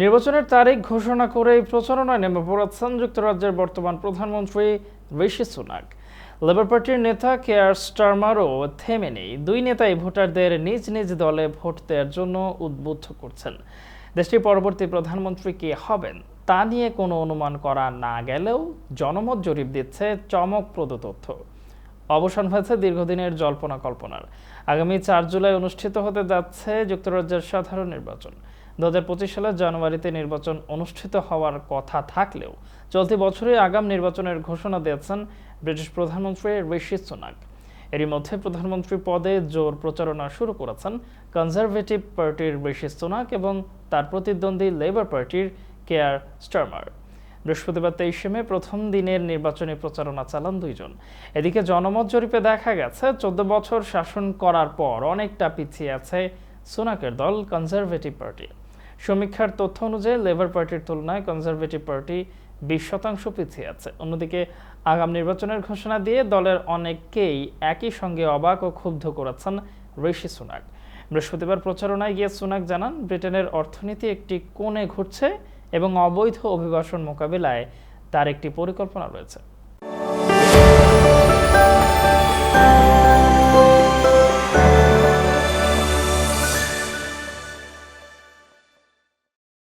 নির্বাচনের তারিখ ঘোষণা করেই প্রচারণায় নেমে পড়েছেন যুক্তরাজ্যের বর্তমান প্রধানমন্ত্রী ঋষি সুনাক। লেবার পার্টির নেতা কেয়ার স্টারমারও থেমে নেই। দুই নেতাই ভোটারদের নিজ নিজ দলে ভোট দেওয়ার জন্য উদ্বুদ্ধ করছেন। দেশটির পরবর্তী প্রধানমন্ত্রী কে হবেন তা নিয়ে কোনো অনুমান করা না গেলেও জনমত জরিপ দিচ্ছে চমকপ্রদ তথ্য। অবসান হয়েছে দীর্ঘদিনের জল্পনা কল্পনার। আগামী চার জুলাই অনুষ্ঠিত হতে যাচ্ছে যুক্তরাজ্যের সাধারণ নির্বাচন। দু হাজার পঁচিশ সালের জানুয়ারিতে নির্বাচন অনুষ্ঠিত হওয়ার কথা থাকলেও চলতি বছরে আগাম নির্বাচনের ঘোষণা দিয়েছেন ব্রিটিশ প্রধানমন্ত্রী ঋষি সুনাক। এরই মধ্যে প্রধানমন্ত্রী পদে জোর প্রচারণা শুরু করেছেন কনজারভেটিভ পার্টির ঋষি সুনাক এবং তার প্রতিদ্বন্দ্বী লেবার পার্টির কেয়ার স্টারমার। বৃহস্পতিবার তেইশে মে প্রথম দিনের নির্বাচনী প্রচারণা চালান দুইজন। এদিকে জনমত জরিপে দেখা গেছে, চোদ্দ বছর শাসন করার পর অনেকটা পিছিয়ে আছে সোনাকের দল কনজারভেটিভ পার্টি। সমীক্ষার তথ্য অনুযায়ী লেবার পার্টির তুলনায় কনজারভেটিভ পার্টি বিশ শতাংশ পিছিয়ে আছে। অন্যদিকে, আগাম নির্বাচনের ঘোষণা দিয়ে দলের অনেককেই একই সঙ্গে অবাক ও ক্ষুব্ধ করেছেন ঋষি সুনাক। বৃহস্পতিবার প্রচারণায় গিয়ে সুনাক জানান, ব্রিটেনের অর্থনীতি একটি কোণে ঘুরছে এবং অবৈধ অভিবাসন মোকাবিলায় তার একটি পরিকল্পনা রয়েছে।